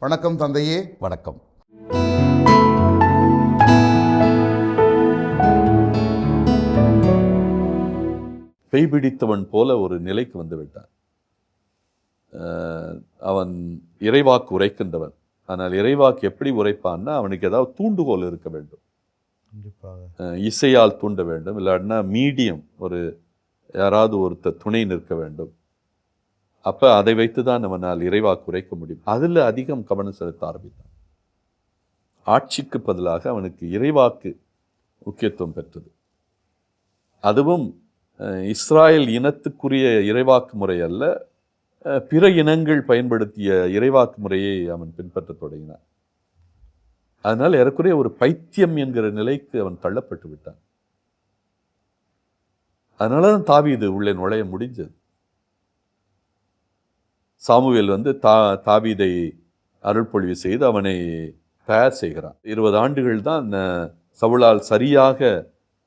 வணக்கம் தந்தையே வணக்கம். பேய் பிடித்தவன் போல ஒரு நிலைக்கு வந்து விட்டான் அவன் இறைவாக்கு உரைக்கின்றவன். ஆனால் இறைவாக்கு எப்படி உரைப்பான்னா அவனுக்கு ஏதாவது தூண்டுகோல் இருக்க வேண்டும். இசையால் தூண்ட வேண்டும். இல்லாட்டினா மீடியம் ஒரு யாராவது ஒருத்தர் துணை நிற்க வேண்டும். அப்போ அதை வைத்து தான் அவனால் இறைவா குறைக்க முடியும். அதில் அதிகம் கவனம் செலுத்த ஆரம்பித்தான். ஆட்சிக்கு பதிலாக அவனுக்கு இறைவாக்கு முக்கியத்துவம் பெற்றது. அதுவும் இஸ்ராயல் இனத்துக்குரிய இறைவாக்கு முறை அல்ல பிற இனங்கள் பயன்படுத்திய இறைவாக்கு முறையை அவன் பின்பற்றத் தொடங்கினான். அதனால் ஏறக்குறைய ஒரு பைத்தியம் என்கிற நிலைக்கு அவன் தள்ளப்பட்டு விட்டான். அதனால தான் தாவி இது உள்ளே நுழைய முடிஞ்சது. சாமுவேல் வந்து தா தாவீதை அருள்பொழிவு செய்து அவனை தயார் செய்கிறான். இருபது ஆண்டுகள் தான் சவுளால் சரியாக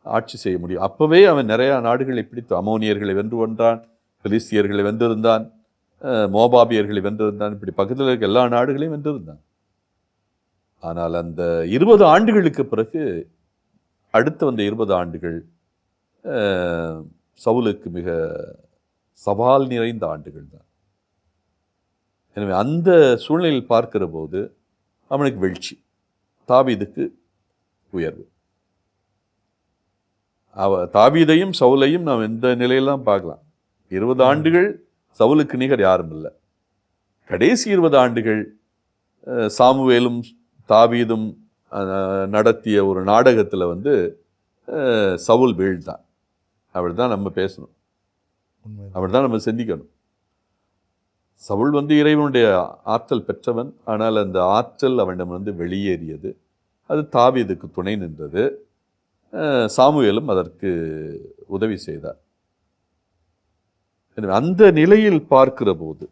ஆட்சி செய்ய முடியும். அப்போவே அவன் நிறையா நாடுகளை பிடித்து அமோனியர்களை வென்று கொண்டான் பிலிஸ்தியர்களை வென்றிருந்தான் மோபாபியர்களை வென்றிருந்தான் இப்படி பக்கத்தில் இருக்க எல்லா நாடுகளையும் வென்றிருந்தான். ஆனால் அந்த இருபது ஆண்டுகளுக்கு பிறகு அடுத்து வந்த இருபது ஆண்டுகள் சவுலுக்கு மிக சவால் நிறைந்த ஆண்டுகள் தான். எனவே அந்த சூழ்நிலையில் பார்க்கிற போது அவனுக்கு வீழ்ச்சி தாவீதுக்கு உயர்வு. அவ தாவீதையும் சவுலையும் நாம் எந்த நிலையெல்லாம் பார்க்கலாம்? இருபது ஆண்டுகள் சவுலுக்கு நிகர் யாரும் இல்லை. கடைசி இருபது ஆண்டுகள் சாமுவேலும் தாவீதும் நடத்திய ஒரு நாடகத்தில் வந்து சவுல் வீழ்ந்தான். அப்படி தான் நம்ம பேசணும். அப்படி தான் நம்ம சிந்திக்கணும். சவுல் வந்து இறைவனுடைய ஆற்றல் பெற்றவன். ஆனால் அந்த ஆற்றல் அவனிடம் வந்து வெளியேறியது. அது தாவீதுக்கு துணை நின்றது. சாமுவேலும் அதற்கு உதவி செய்தார். எனவே அந்த நிலையில் பார்க்கிற போது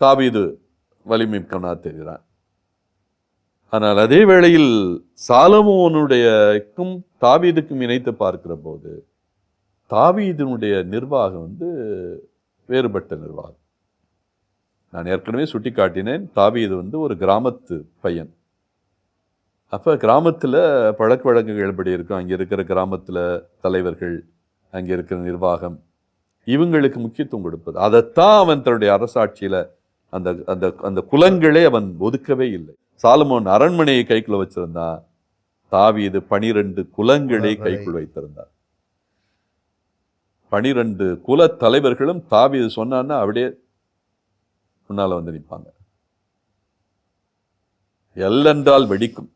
தாவீது வலிமை கவனா தெரிகிறான். ஆனால் அதே வேளையில் சாலமோனுடையக்கும் தாவீதுக்கும் இணைத்து பார்க்கிற போது தாவீதனுடைய நிர்வாகம் வந்து வேறுபட்ட நிர்வாகம். நான் ஏற்கனவே சுட்டி காட்டினேன் தாவீது வந்து ஒரு கிராமத்து பையன். அப்போ கிராமத்தில் பழக்க வழக்கங்கள் எப்படி இருக்கும்? அங்கே இருக்கிற கிராமத்தில் தலைவர்கள் அங்கே இருக்கிற நிர்வாகம் இவங்களுக்கு முக்கியத்துவம் கொடுப்பது. அதைத்தான் அவன் தன்னுடைய அரசாட்சியில் அந்த அந்த அந்த குலங்களே அவன் ஒதுக்கவே இல்லை. சாலமோன் அரண்மனையை கைக்குள்ள வச்சிருந்தான். தாவீது பனிரெண்டு குலங்களை கைக்குள் வைத்திருந்தார் பனிரெண்டு குல தலைவர்களும் தாவீது சொன்னான்னா அப்படியே முன்னால் வந்து நிற்பாங்க எல்லென்றால் வெடிக்கும்.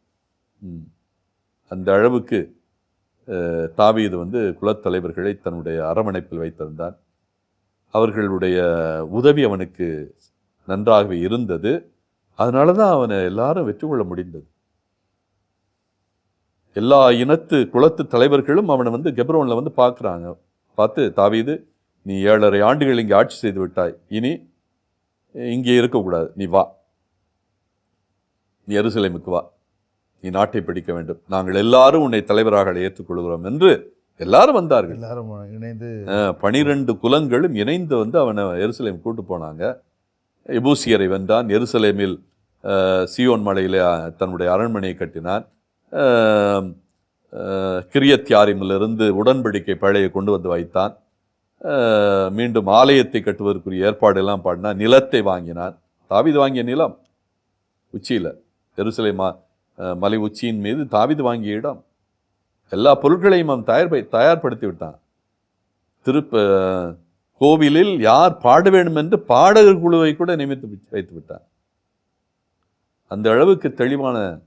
அந்த அளவுக்கு தாவீது வந்து குலத்தலைவர்களை தன்னுடைய அரவணைப்பில் வைத்திருந்தான் அவர்களுடைய உதவி அவனுக்கு நன்றாகவே இருந்தது. அதனால தான் அவனை எல்லாரும் வெற்றி கொள்ள முடிந்தது. எல்லா இனத்து குலத்து தலைவர்களும் அவனை வந்து கெப்ரோனில் வந்து பார்க்குறாங்க. பார்த்து தாவீது நீ ஏழரை ஆண்டுகள் இங்கே ஆட்சி செய்து விட்டாய். இனி இங்கே இருக்கக்கூடாது. நீ வா. நீ எருசலேமுக்கு வா. நீ நாட்டை பிடிக்க வேண்டும். நாங்கள் எல்லாரும் உன்னை தலைவராக ஏற்றுக்கொள்கிறோம் என்று எல்லாரும் வந்தார்கள். எல்லாரும் இணைந்து பனிரெண்டு குலங்களும் இணைந்து வந்து அவனை எருசலேம் கூட்டு போனாங்க. எபூசியரை வென்றான். எருசலேமில் சியோன் மலையிலே தன்னுடைய அரண்மனையை கட்டினான். கிரியத்யாரிமிலிருந்து உடன்படிக்கை பழைய கொண்டு வந்து வைத்தான். மீண்டும் ஆலயத்தை கட்டுவதற்குரிய ஏற்பாடெல்லாம் பாடினா நிலத்தை வாங்கினான் தாவீது வாங்கிய நிலம் உச்சியில். எருசலேம் மா- மலை உச்சியின் மீது தாவீது வாங்கிய இடம். எல்லா பொருட்களையும் அவன் தயார் தயார்படுத்தி விட்டான். திருப்ப கோவிலில் யார் பாட வேண்டும் என்று பாடகர் குழுவை கூட நியமித்து வைத்து விட்டான். அந்த அளவுக்கு தெளிவான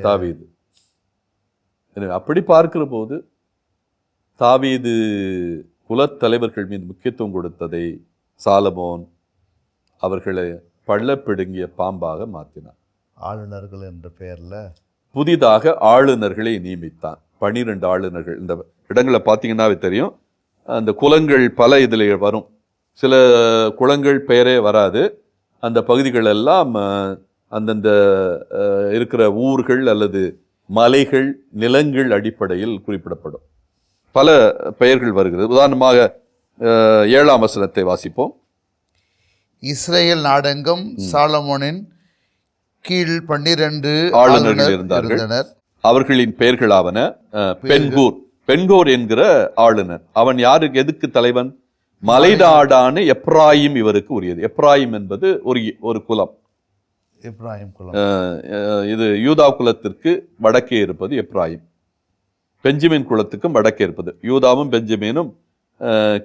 தாவீது. எனவே அப்படி பார்க்கிற போது தாவீது குலத்தலைவர்கள் மீது முக்கியத்துவம் கொடுத்ததை சாலமோன் அவர்களை பள்ளப்பிடுங்கிய பாம்பாக மாற்றினார் ஆளுநர்கள் என்ற பெயர்ல புதிதாக ஆளுநர்களை நியமித்தான். பனிரெண்டு ஆளுநர்கள். இந்த இடங்களை பார்த்தீங்கன்னாவே தெரியும். அந்த குலங்கள் பல இதில் வரும். சில குளங்கள் பெயரே வராது. அந்த பகுதிகள் எல்லாம் அந்தந்த இருக்கிற ஊர்கள் அல்லது மலைகள் நிலங்கள் அடிப்படையில் குறிப்பிடப்படும். பல பெயர்கள் வருகிறது. உதாரணமாக ஏழாம் வசனத்தை வாசிப்போம். இஸ்ரேல் நாடெங்கும் சாலமோனின் கீழ் பன்னிரண்டு ஆளுநர்கள் ஆளுநர் இருந்தார்கள். அவர்களின் பெயர்களாவன பெண்கூர் பெண்கோர் என்கிற ஆளுநர். அவன் யாருக்கு எதுக்கு தலைவன்? மலைநாடான எப்ராயிம் இவருக்கு உரியது. எப்ராயிம் என்பது ஒரு ஒரு குலம். இப்ராஹிம் குலம். இது யூதா குலத்திற்கு வடக்கே இருப்பது எப்ராயிம் பெஞ்சமின் குலத்துக்கும் வடக்கே இருப்பது. யூதாவும் பெஞ்சமினும்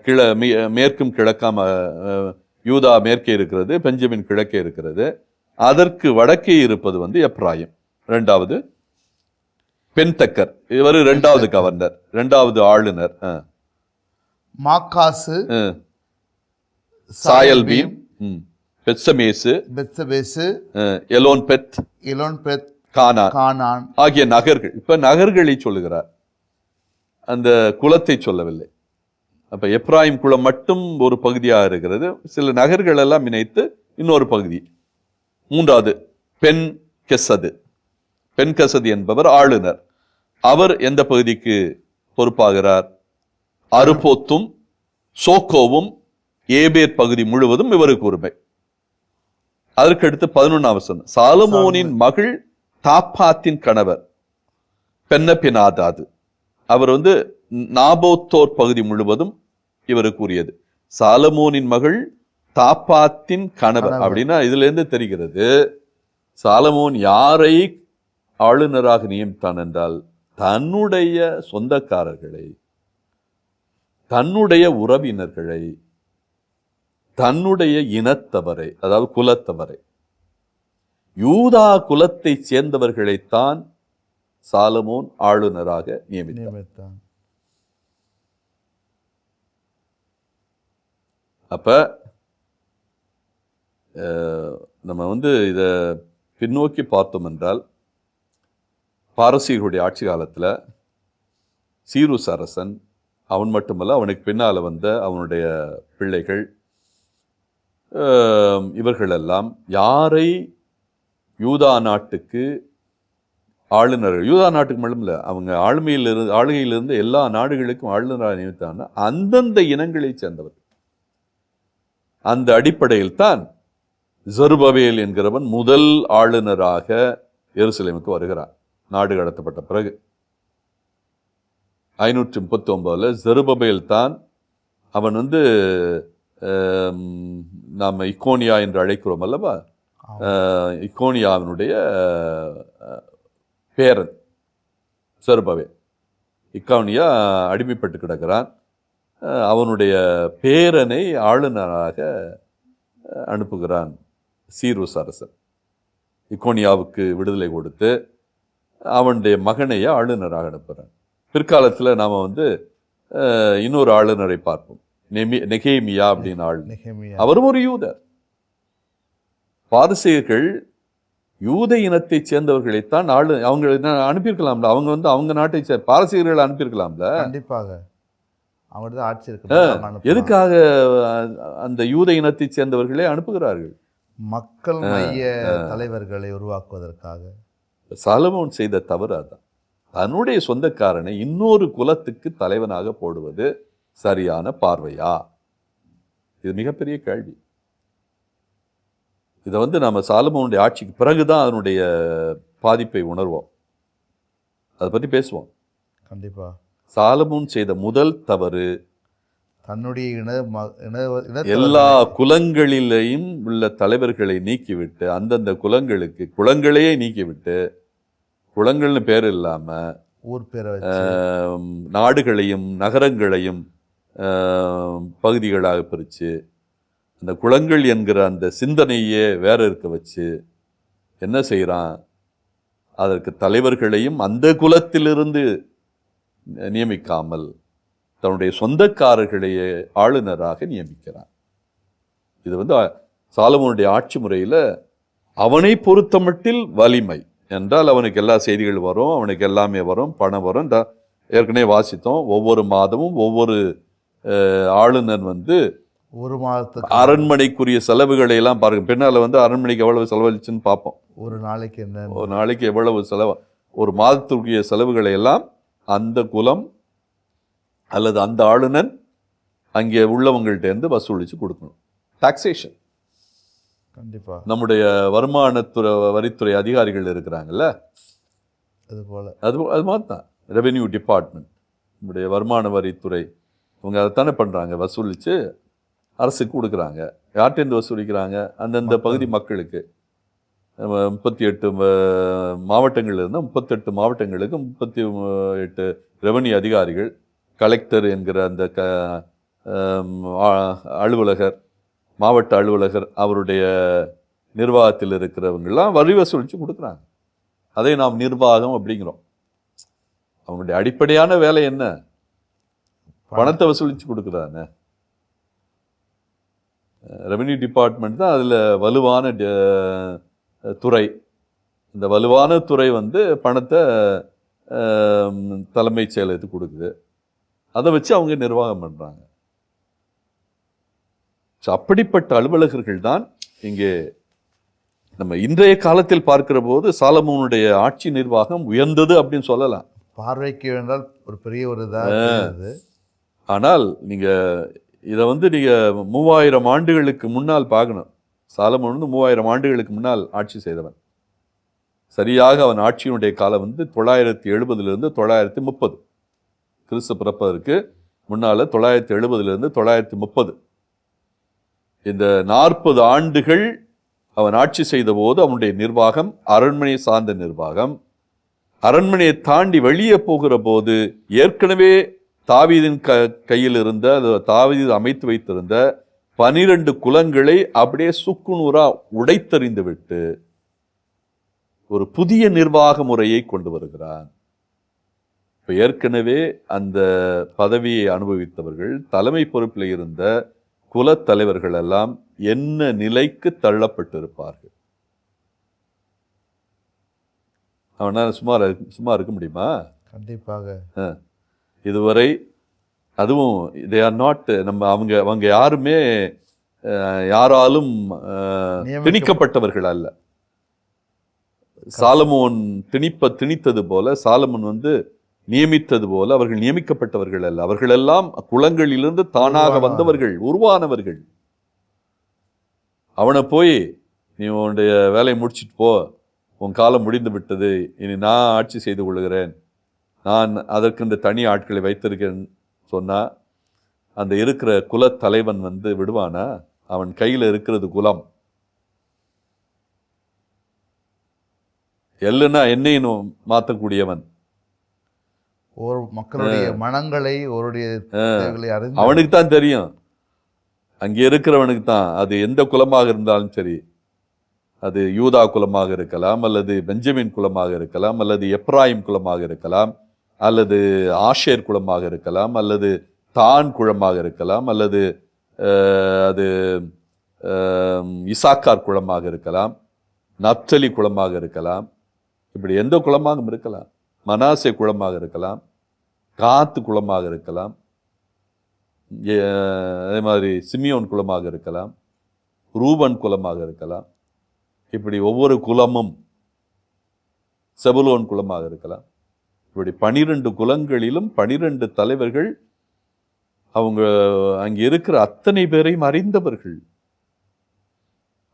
கிழ மேற்கும் கிழக்காம யூதா மேற்கே இருக்கிறது பெஞ்சமின் கிழக்கே இருக்கிறது. அதற்கு வடக்கே இருப்பது வந்து எப்ராயிம் ரெண்டாவது பென்தக்கர். இவர் ரெண்டாவது கவர்னர் ரெண்டாவது ஆளுநர் மாக்காசு அஹ், சாயல்பீம் பெத்சமேசு பெத்சபேசு அஹ், எலோன் பெத் இலோன் பெத் கானான் கானான் ஆகிய நகர்கள். இப்ப நகர்களை சொல்லுகிறார். அந்த குலத்தை சொல்லவில்லை. அப்ப எப்ராயிம் குலம் மட்டும் ஒரு பகுதியாக இருக்கிறது. சில நகர்கள் எல்லாம் இணைத்து இன்னொரு பகுதி. மூன்றாவது பெண் கெசது. பெண் கெசது என்பவர் ஆளுநர். அவர் எந்த பகுதிக்கு பொறுப்பாகிறார்? அருப்போத்தும் சோக்கோவும் ஏபேர் பகுதி முழுவதும் இவருக்கு உரிமை. அதற்கடுத்து பதினொன்னாம் வசனம். சாலமோனின் மகள் தாப்பாத்தின் கணவர் பென்னபினாதாது. அவர் வந்து நாபோத்தோர் பகுதி முழுவதும் இவருக்கு உரியது சாலமோனின் மகள் தாப்பாத்தின் கணவர். அப்படின்னா இதுல இருந்து தெரிகிறது சாலமோன் யாரை ஆளுநராக நியமித்தான் என்றால் தன்னுடைய சொந்தக்காரர்களை தன்னுடைய உறவினர்களை தன்னுடைய இனத்தவரை அதாவது குலத்தவரை. யூதா குலத்தைச் சேர்ந்தவர்களைத்தான் சாலமோன் ஆளுநராக நியமித்தான் அப்ப நம்ம வந்து இத பின்னோக்கி பார்த்தோம் என்றால் பாரசீகருடைய ஆட்சி காலத்துல சீருஸ் அரசன் அவன் மட்டுமல்ல அவனுக்கு பின்னால வந்த அவனுடைய பிள்ளைகள் இவர்களெல்லாம் யாரை யூதா நாட்டுக்கு ஆளுநர்கள்? யூதா நாட்டுக்கு மட்டும் இல்லை அவங்க ஆளுமையிலிருந்து ஆளுகையிலிருந்து எல்லா நாடுகளுக்கும் ஆளுநராக நியமித்தாங்கன்னா அந்தந்த இனங்களைச் சேர்ந்தவர் அந்த அடிப்படையில் தான் ஜெருபவேல் என்கிறவன் முதல் ஆளுநராக எருசலேமுக்கு வருகிறான். நாடு கடத்தப்பட்ட பிறகு. ஐநூற்றி முப்பத்தி ஒன்பதில் ஜருபபேல் தான் அவன் வந்து நாம இக்கோனியா என்று அழைக்கிறோம் அல்லவா? இக்கோனியாவினுடைய பேரன் செருபவேல் இக்கோனியா அடிமைப்பட்டு கிடக்கிறான். அவனுடைய பேரனை ஆளுநராக அனுப்புகிறான் சீருஸ் அரசன் இக்கோனியாவுக்கு விடுதலை கொடுத்து அவனுடைய மகனையே ஆளுநராக அனுப்புகிறான். பிற்காலத்தில் நாம் வந்து இன்னொரு ஆளுநரை பார்ப்போம். நெகேமியா அப்படின்னு அவரும் ஒரு யூதர். பாரசீகர்கள் யூத இனத்தைச் சேர்ந்தவர்களைத்தான் ஆளு அவங்க அனுப்பியிருக்கலாம்ல? அவங்க வந்து அவங்க நாட்டை சே பாரசீகர்கள் அனுப்பியிருக்கலாம்ல? கண்டிப்பாக. அவங்கள்ட்ட ஆட்சி இருக்கு. எதுக்காக அந்த யூத இனத்தைச் சேர்ந்தவர்களே அனுப்புகிறார்கள்? மக்கள் மைய தலைவர்களை உருவாக்குவதற்காக. சாலமோன் செய்த தவறு அதான். தன்னுடைய சொந்தக்காரனை இன்னொரு குலத்துக்கு தலைவனாக போடுவது சரியான பார்வையா? இது மிகப்பெரிய கேள்வி. இதை வந்து நம்ம சாலமோனுடைய ஆட்சிக்கு பிறகுதான் அதனுடைய பாதிப்பை உணர்வோம். அதை பற்றி பேசுவோம். கண்டிப்பா. சாலமோன் செய்த முதல் தவறு தன்னுடைய இன இன எல்லா குலங்களிலேயும் உள்ள தலைவர்களை நீக்கிவிட்டு அந்தந்த குலங்களுக்கு குலங்களையே நீக்கிவிட்டு குலங்கள்னு பேர் இல்லாம ஊர் பேரை நாடுகளையும் நகரங்களையும் பகுதிகளாக பிரித்து அந்த குளங்கள் என்கிற அந்த சிந்தனையே வேற இருக்க வச்சு என்ன செய்கிறான் அதற்கு தலைவர்களையும் அந்த குலத்திலிருந்து நியமிக்காமல் தன்னுடைய சொந்தக்காரர்களையே ஆளுநராக நியமிக்கிறான். இது வந்து சாலமோனுடைய ஆட்சி முறையில் அவனை பொறுத்தமட்டில் வலிமை. என்றால் அவனுக்கு எல்லா செய்திகள் வரும் அவனுக்கு எல்லாமே வரும் பணம் வரும். இந்த ஏற்கனவே வாசித்தோம் ஒவ்வொரு மாதமும் ஒவ்வொரு ஆளுநர் வந்து ஒரு மாதத்துக்கு அரண்மனைக்குரிய செலவுகளை எல்லாம் பாருங்க. பின்னால வந்து அரண்மனைக்கு எவ்வளவு செலவழிச்சுன்னு பார்ப்போம். ஒரு நாளைக்கு என்ன? ஒரு நாளைக்கு எவ்வளவு செலவு? ஒரு மாதத்திற்குரிய செலவுகளை எல்லாம் அந்த குலம் அல்லது அந்த ஆளுநர் அங்கே உள்ளவங்கள்ட்ட இருந்து வசூலித்து கொடுக்கணும். டாக்ஸேஷன் கண்டிப்பா. நம்முடைய வருமானத்துறை வரித்துறை அதிகாரிகள் இருக்கிறாங்கல்ல? அது போல. அது அது மாதிரி தான் ரெவென்யூ டிபார்ட்மெண்ட் நம்முடைய வருமான வரித்துறை இவங்க அதைத்தானே பண்ணுறாங்க வசூலித்து அரசுக்கு கொடுக்குறாங்க. யார்கிட்டேருந்து வசூலிக்கிறாங்க? அந்தந்த பகுதி மக்களுக்கு. முப்பத்தி எட்டு ம- மாவட்டங்கள் இருந்தால் முப்பத்தெட்டு மாவட்டங்களுக்கு முப்பத்தி எட்டு ரெவென்யூ அதிகாரிகள் கலெக்டர் என்கிற அந்த க அலுவலகர் மாவட்ட அலுவலகர் அவருடைய நிர்வாகத்தில் இருக்கிறவங்கெல்லாம் வரி வசூலித்து கொடுக்குறாங்க. அதை நாம் நிர்வாகம் அப்படிங்கிறோம். அவங்களுடைய அடிப்படையான வேலை என்ன? பணத்தை வசூலித்து கொடுக்குறாங்க. ரெவென்யூ டிபார்ட்மெண்ட் தான் அதில் வலுவான துறை. இந்த வலுவான துறை வந்து பணத்தை தலைமைச் செயலகத்துக்கு கொடுக்குது. அதை வச்சு அவங்க நிர்வாகம் பண்ணுறாங்க ஸோ அப்படிப்பட்ட அலுவலகர்கள் தான் இங்கே நம்ம இன்றைய காலத்தில் பார்க்கிற போது சாலமோனுடைய ஆட்சி நிர்வாகம் உயர்ந்தது அப்படின்னு சொல்லலாம். பார்வைக்கு என்றால் ஒரு பெரிய ஒரு இதாக ஆனால் நீங்கள் இதை வந்து நீங்கள் மூவாயிரம் ஆண்டுகளுக்கு முன்னால் பார்க்கணும் சாலமன் வந்து மூவாயிரம் ஆண்டுகளுக்கு முன்னால் ஆட்சி செய்தவன். சரியாக அவன் ஆட்சியினுடைய காலம் வந்து தொள்ளாயிரத்தி எழுபதுலேருந்து தொள்ளாயிரத்தி முப்பது. கிறிஸ்து பிறப்பதற்கு முன்னால் தொள்ளாயிரத்தி எழுபதுலேருந்து தொள்ளாயிரத்தி முப்பது. இந்த நாற்பது ஆண்டுகள் அவன் ஆட்சி செய்தபோது அவனுடைய நிர்வாகம் அரண்மனை சார்ந்த நிர்வாகம் அரண்மனையை தாண்டி வெளியே போகிற போது ஏற்கனவே தாவீதின் க கையில் இருந்த தாவீது அமைத்து வைத்திருந்த பனிரெண்டு குலங்களை அப்படியே சுக்குநூறா உடைத்தறிந்து விட்டு ஒரு புதிய நிர்வாக முறையை கொண்டு வருகிறான். இப்ப ஏற்கனவே அந்த பதவியை அனுபவித்தவர்கள் தலைமை பொறுப்பில் இருந்த குலத் தலைவர்கள் எல்லாம் என்ன நிலைக்கு தள்ளப்பட்டிருப்பார்கள்? அவனால் சும்மா இரு- சும்மா இருக்க முடியுமா? கண்டிப்பாக. இதுவரை அதுவும் தே ஆர் நாட் நம்ம அவங்க அவங்க யாருமே யாராலும் திணிக்கப்பட்டவர்கள் அல்ல. சாலமோன் திணிப்ப திணித்தது போல சாலமோன் வந்து நியமித்தது போல அவர்கள் நியமிக்கப்பட்டவர்கள் அல்ல. அவர்களெல்லாம் குளங்களிலிருந்து தானாக. வந்தவர்கள் உருவானவர்கள். அவனை போய் நீ உன்னுடைய வேலையை முடிச்சிட்டு போ. உன் காலம் முடிந்து விட்டது. இனி நான் ஆட்சி செய்து கொள்கிறேன் நான் அதற்கு இந்த தனி ஆட்களை வைத்திருக்கேன் சொன்னா அந்த இருக்கிற குலத் தலைவன் வந்து விடுவானா? அவன் கையில் இருக்கிறது குலம். எல்லுன்னா என்னையும் மாற்றக்கூடியவன். ஒரு மக்களுடைய மனங்களை அவருடைய அவனுக்கு தான் தெரியும். அங்கே இருக்கிறவனுக்கு தான். அது எந்த குலமாக இருந்தாலும் சரி. அது யூதா குலமாக இருக்கலாம் அல்லது பெஞ்சமின் குலமாக இருக்கலாம் அல்லது எப்ராயிம் குலமாக இருக்கலாம். அல்லது ஆஷேர் குளமாக இருக்கலாம் அல்லது தான் குளமாக இருக்கலாம் அல்லது அது இசாக்கார் குளமாக இருக்கலாம் நப்தலி குளமாக இருக்கலாம் இப்படி எந்த குளமாகவும் இருக்கலாம். மனாசே குளமாக இருக்கலாம் காத்து குளமாக இருக்கலாம் அதே மாதிரி சிமியோன் குளமாக இருக்கலாம் ரூபன் குலமாக இருக்கலாம் இப்படி ஒவ்வொரு குலமும் செபுலோன் குலமாக இருக்கலாம். இப்படி பனிரெண்டு குலங்களிலும் பனிரெண்டு தலைவர்கள் அவங்க அங்கே இருக்கிற அத்தனை பேரையும் அறிந்தவர்கள்.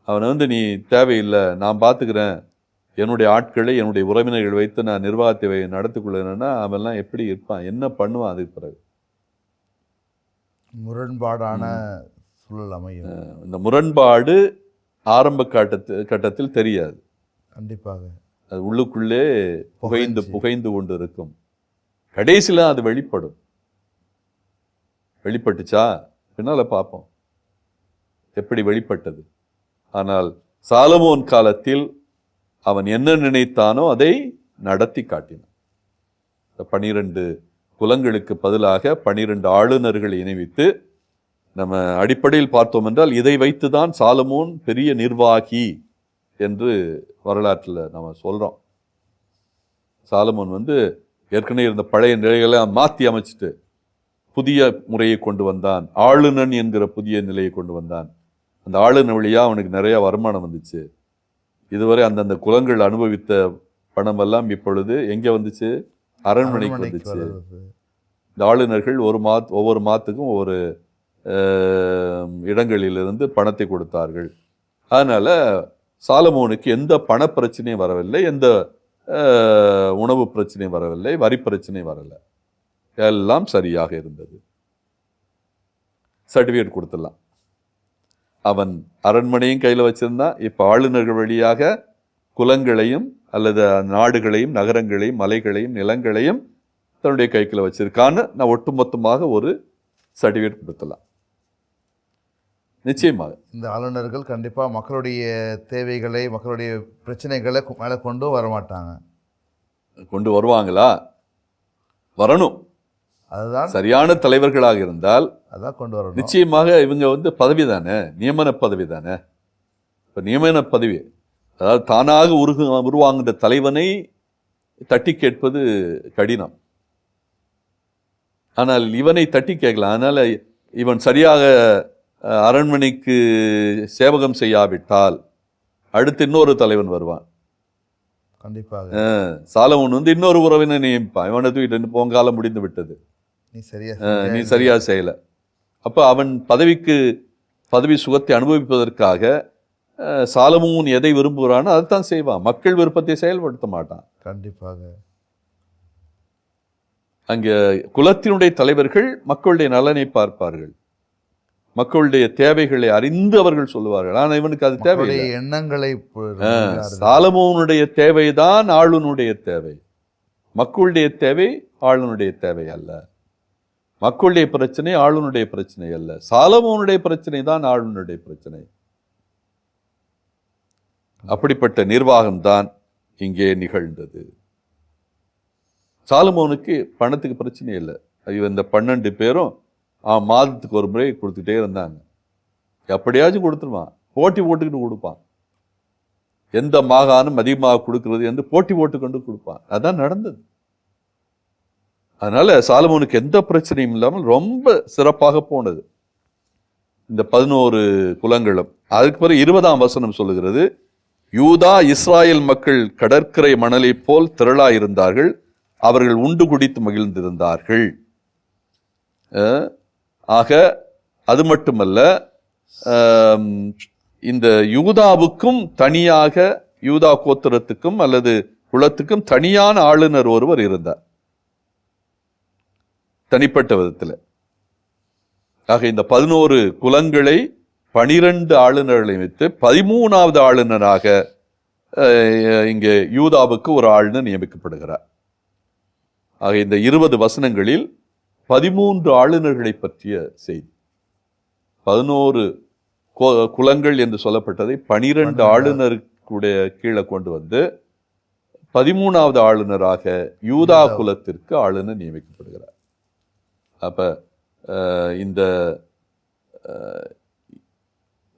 அவனை வந்து நீ தேவையில்லை நான் பார்த்துக்கிறேன். என்னுடைய ஆட்களை என்னுடைய உறவினர்கள் வைத்து நான் நிர்வாகத்தை நடத்திக் கொள்கிறேன்னா அவன்லாம் எப்படி இருப்பான்? என்ன பண்ணுவான் அதுக்கு பிறகு? முரண்பாடான சூழல் அமையும். இந்த முரண்பாடு ஆரம்ப கட்டத்து கட்டத்தில் தெரியாது. கண்டிப்பாக. அது உள்ளுக்குள்ளே புகைந்து. புகைந்து கொண்டு இருக்கும் கடைசியில் அது வெளிப்படும். வெளிப்பட்டுச்சா? பின்னால பார்ப்போம். எப்படி வெளிப்பட்டது? ஆனால் சாலமோன் காலத்தில் அவன் என்ன நினைத்தானோ அதை நடத்தி காட்டினான். இந்த பனிரெண்டு குலங்களுக்கு பதிலாக பனிரெண்டு ஆளுநர்களை இணைவித்து நம்ம அடிப்படையில் பார்த்தோம் என்றால் இதை வைத்துதான் சாலமோன் பெரிய நிர்வாகி. என்று வரலாற்றில் நம்ம சொல்கிறோம் சாலமோன் வந்து ஏற்கனவே இருந்த பழைய நிலைகளை மாற்றி அமைச்சிட்டு புதிய முறையை கொண்டு வந்தான். ஆளுநன் என்கிற புதிய நிலையை கொண்டு வந்தான். அந்த ஆளுநர் வழியாக அவனுக்கு நிறைய வருமானம் வந்துச்சு. இதுவரை அந்தந்த குலங்கள் அனுபவித்த பணமெல்லாம் இப்பொழுது எங்கே வந்துச்சு? அரண்மனைக்கு வந்துச்சு. இந்த ஆளுநர்கள் ஒரு மாத் ஒவ்வொரு மாத்துக்கும் ஒவ்வொரு இடங்களிலிருந்து பணத்தை கொடுத்தார்கள். அதனால சாலமோனுக்கு எந்த பண பிரச்சனையும் வரவில்லை எந்த உணவு பிரச்சனையும் வரவில்லை வரி பிரச்சனையும் வரலை. எல்லாம் சரியாக இருந்தது. சர்டிஃபிகேட் கொடுத்துடலாம். அவன் அரண்மனையும் கையில் வச்சிருந்தான். இப்போ ஆளுநர்கள் வழியாக குலங்களையும் அல்லது நாடுகளையும் நகரங்களையும் மலைகளையும் நிலங்களையும் தன்னுடைய கைக்குள்ள வச்சிருக்கான்னு நான் ஒட்டுமொத்தமாக ஒரு சர்டிஃபிகேட் கொடுத்தலாம் நிச்சயமாக. இந்த ஆளுநர்கள் கண்டிப்பா மக்களுடைய தேவைகளை மக்களுடைய பிரச்சனைகளை மேல கொண்டு வரமாட்டாங்க கொண்டு வருவாங்களா? வரணும். அதுதான் சரியான தலைவர்களாக இருந்தால் அதான் கொண்டு வரணும். நிச்சயமாக இவங்க வந்து பதவி தானே? நியமன பதவி தானே? இப்போ நியமன பதவி அதாவது தானாக உருகு உருவாங்குகிற தலைவனை தட்டி கேட்பது கடினம். ஆனால் இவனை தட்டி கேட்கலாம். அதனால இவன் சரியாக அரண்மனைக்கு சேவகம் செய்யாவிட்டால் அடுத்து இன்னொரு தலைவன் வருவான். கண்டிப்பாக. அஹ், சாலமோன் வந்து இன்னொரு உறவினை நியமிப்பான். இவனை தூக்கிட்டு போங்காலம் முடிந்து விட்டது. நீ சரியா நீ. சரியா செய்யல. அப்ப அவன் பதவிக்கு பதவி சுகத்தை அனுபவிப்பதற்காக அஹ், சாலமோன் எதை விரும்புகிறானோ அதைத்தான் செய்வான். மக்கள் விருப்பத்தை செயல்படுத்த மாட்டான். கண்டிப்பாக. அங்கே குலத்தினுடைய தலைவர்கள் மக்களுடைய நலனை பார்ப்பார்கள். மக்களுடைய தேவைகளை அறிந்து அவர்கள் சொல்லுவார்கள். ஆனால் இவனுக்கு அது மக்களுடைய எண்ணங்களை சாலமோனுடைய தேவைதான் ஆளுனுடைய தேவை. மக்களுடைய தேவை ஆளுனுடைய தேவை அல்ல. மக்களுடைய பிரச்சனை ஆளுனுடைய பிரச்சனை அல்ல. சாலமோனுடைய பிரச்சனை தான் ஆளுனுடைய பிரச்சனை. அப்படிப்பட்ட நிர்வாகம் தான் இங்கே நிகழ்ந்தது. சாலமோனுக்கு பணத்துக்கு பிரச்சனை இல்லை. இவன் இந்த பன்னெண்டு பேரும் மாதத்துக்கு ஒரு முறை கொடுத்துட்டே இருந்தாங்க. எப்படியாச்சும் கொடுத்துருவான். போட்டி போட்டுக்கிட்டு கொடுப்பான். எந்த மாகாணம் அதிகமாக கொடுக்கிறது என்று போட்டி போட்டுக்கொண்டு கொடுப்பான். அதான் நடந்தது. அதனால சாலமோனுக்கு எந்த பிரச்சனையும் இல்லாமல் ரொம்ப சிறப்பாக போனது. இந்த பதினோரு குலங்களும். அதுக்கு பிறகு இருபதாம் வசனம் சொல்லுகிறது யூதா இஸ்ராயல் மக்கள் கடற்கரை மணலைப் போல் திரளாயிருந்தார்கள். அவர்கள் உண்டு குடித்து மகிழ்ந்திருந்தார்கள். ஆக அது மட்டுமல்ல இந்த யூதாவுக்கும் தனியாக யூதா கோத்திரத்துக்கும் அல்லது குலத்துக்கும் தனியான ஆளுநர் ஒருவர் இருந்தார். தனிப்பட்ட விதத்தில். ஆக இந்த பதினோரு குலங்களை பனிரெண்டு ஆளுநர்களை வைத்து பதிமூணாவது ஆளுநராக இங்கே யூதாவுக்கு ஒரு ஆளுநர் நியமிக்கப்படுகிறார். ஆக இந்த இருபது வசனங்களில் பதிமூன்று ஆளுநர்களை பற்றிய செய்தி பதினோரு குலங்கள் என்று சொல்லப்பட்டதை பனிரெண்டு ஆளுநருக்குடைய கீழே கொண்டு வந்து பதிமூணாவது ஆளுநராக யூதா. குலத்திற்கு ஆளுநர் நியமிக்கப்படுகிறார் அப்ப இந்த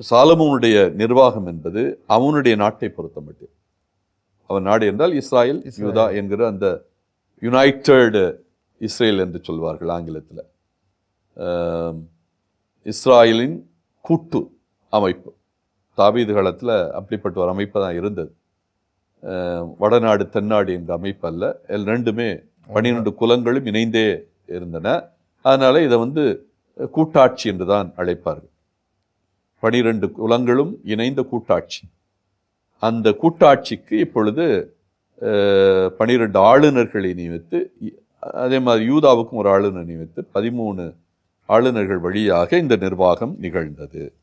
சாலமோனுடைய நிர்வாகம் என்பது அவனுடைய நாட்டை பொறுத்த மட்டும் அவன் நாடு என்றால் இஸ்ராயல். யூதா என்கிற அந்த யுனைடெட் இஸ்ரேல் என்று சொல்வார்கள் ஆங்கிலத்தில். இஸ்ராயலின் கூட்டு அமைப்பு. தாவீது காலத்தில் அப்படிப்பட்ட ஒரு அமைப்பு தான் இருந்தது. வடநாடு தென்னாடு என்ற அமைப்பு அல்ல. எல் ரெண்டுமே பன்னிரெண்டு குலங்களும் இணைந்தே இருந்தன. அதனால் இதை வந்து கூட்டாட்சி என்று தான் அழைப்பார்கள். பனிரெண்டு குலங்களும் இணைந்த கூட்டாட்சி. அந்த கூட்டாட்சிக்கு இப்பொழுது பனிரெண்டு ஆளுநர்களை நியமித்து இ- அதே மாதிரி யூதாவுக்கும் ஒரு ஆளுநர் நியமித்து பதிமூணு ஆளுநர்கள் வழியாக இந்த நிர்வாகம் நிகழ்ந்தது.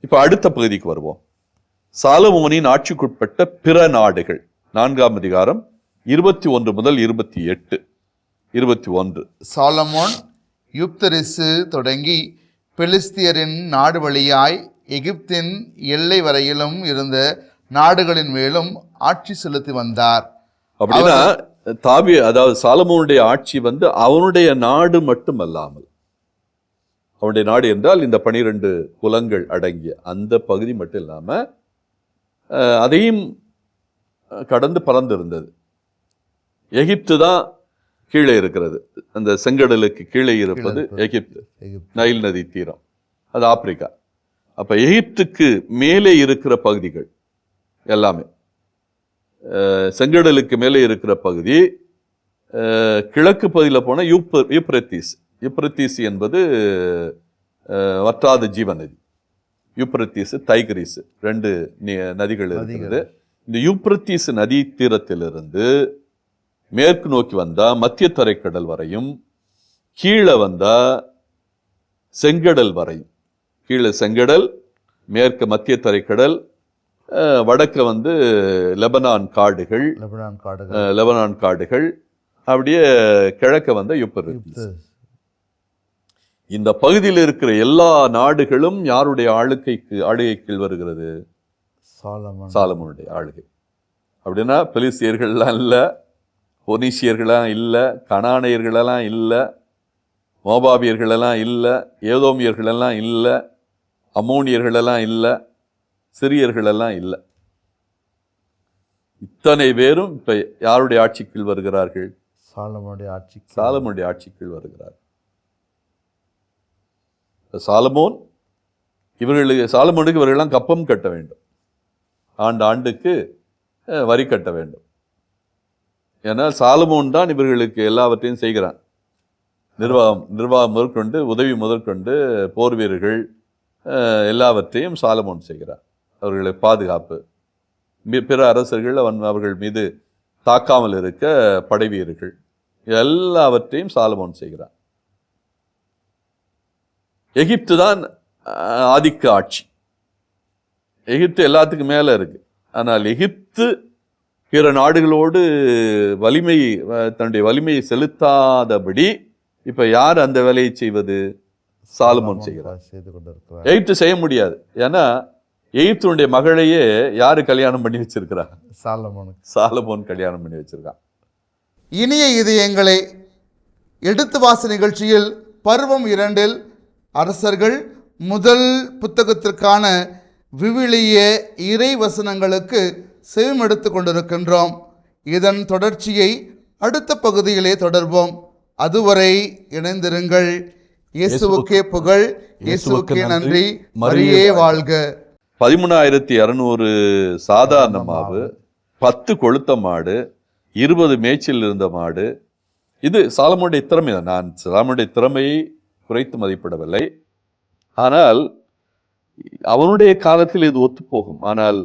இப்ப அடுத்த பகுதிக்கு வருவோம். சாலமோனின் ஆட்சிக்குட்பட்ட பிற நாடுகள் நான்காம் அதிகாரம் இருபத்தி ஒன்று முதல் இருபத்தி எட்டு. இருபத்தி ஒன்று. சாலமோன் யுப்தரிசு தொடங்கி பெலிஸ்தியரின் நாடு வழியாய் எகிப்தின் எல்லை வரையிலும் இருந்த நாடுகளின் மேலும் ஆட்சி செலுத்தி வந்தார். அப்படின்னா தாவி அதாவது சாலமோனுடைய ஆட்சி வந்து அவனுடைய நாடு மட்டுமல்லாமல் அவனுடைய நாடு என்றால் இந்த பனிரெண்டு குலங்கள் அடங்கிய அந்த பகுதி மட்டும் இல்லாம அஹ், அதையும் கடந்து பறந்திருந்தது. எகிப்து தான் கீழே இருக்கிறது. அந்த செங்கடலுக்கு கீழே இருப்பது. எகிப்து. நைல் நதி தீரம். அது ஆப்பிரிக்கா. அப்ப எகிப்துக்கு மேலே இருக்கிற பகுதிகள் எல்லாமே. செங்கடலுக்கு மேலே இருக்கிற பகுதி கிழக்கு பகுதியில் போன யூப்ப யூப்ரத்தீஸ். யூப்ரத்தீஸ் என்பது வற்றாத ஜீவ நதி யூப்ரத்தீஸ் தைக்ரீஸ் ரெண்டு நதிகள் இருக்கிறது. இந்த யூப்ரத்தீஸ் நதி தீரத்திலிருந்து மேற்கு நோக்கி வந்தா மத்திய தரைக்கடல் வரையும் கீழே வந்தா செங்கடல் வரையும். கீழே செங்கடல் மேற்கு மத்திய தரைக்கடல் வடக்க வந்து லெபனான் காடுகள் லெபனான் காடுகள். லெபனான் காடுகள் அப்படியே கிழக்க வந்த யுப்தஸ். இந்த பகுதியில் இருக்கிற எல்லா நாடுகளும் யாருடைய ஆளுகைக்கு ஆளுகை கீழ் வருகிறது? சாலமன். சாலமோனுடைய ஆளுகை. அப்படின்னா பெலிசியர்கள்லாம் இல்லை பொனிசியர்களெல்லாம் இல்லை கனானையர்களெல்லாம் இல்லை மோபாபியர்களெல்லாம் இல்லை ஏதோமியர்களெல்லாம் இல்லை அம்மோனியர்களெல்லாம் இல்லை சிறியர்களெல்லாம் இல்லை. இத்தனை பேரும் இப்ப யாருடைய ஆட்சி கீழ் வருகிறார்கள்? சாலமனுடைய ஆட்சி சாலமோனுடைய ஆட்சி கீழ் வருகிறார் சாலமோன் இவர்களுக்கு சாலமோனுக்கு இவர்களெல்லாம் கப்பம் கட்ட வேண்டும். ஆண்டு ஆண்டுக்கு வரி கட்ட வேண்டும். ஏன்னா சாலமோன் தான் இவர்களுக்கு எல்லாவற்றையும் செய்கிறான். நிர்வாகம் நிர்வாகம் முதற்கொண்டு உதவி முதற்கொண்டு போர் வீரர்கள் எல்லாவற்றையும் சாலமோன் செய்கிறார் அவர்களை பாதுகாப்பு. பிற அரசர்கள் அவன் அவர்கள் மீது தாக்காமல் இருக்க படை வீரர்கள். எல்லாவற்றையும் சாலமோன் செய்கிறான். எகிப்து தான் ஆதிக்க ஆட்சி. எகிப்து எல்லாத்துக்கும் மேல இருக்கு. ஆனால் எகிப்து பிற நாடுகளோடு வலிமை தன்னுடைய வலிமையை செலுத்தாதபடி இப்ப யார் அந்த வேலையை செய்வது? சாலமோன் செய்கிறார் செய்து கொண்டிருக்கிறார். எகிப்து செய்ய முடியாது. ஏன்னா எகிப்துடைய மகளையே யாரு கல்யாணம் பண்ணி வச்சிருக்கிறா? சாலமோனுக்கு. சாலமோன் கல்யாணம் பண்ணி வச்சிருக்கான். இனிய இதயங்களே எடுத்து வாச நிகழ்ச்சியில் பருவம் இரண்டில் அரசர்கள் முதல் புத்தகத்திற்கான விவிலிய இறை வசனங்களுக்கு செவிமெடுத்து கொண்டிருக்கின்றோம். இதன் தொடர்ச்சியை அடுத்த பகுதியிலே தொடர்வோம். அதுவரை இணைந்திருங்கள். இயேசுவுக்கே புகழ் இயேசுவுக்கே நன்றி. மரியே வாழ்க. பதிமூணாயிரத்தி இரநூறு சாதாரண மாவு பத்து கொளுத்த மாடு இருபது மேய்ச்சல் இருந்த மாடு. இது சாலமோனுடைய திறமை தான். நான் சாலமோனுடைய திறமையை குறைத்து மதிப்பிடவில்லை. ஆனால் அவனுடைய காலத்தில் இது ஒத்துப்போகும். ஆனால்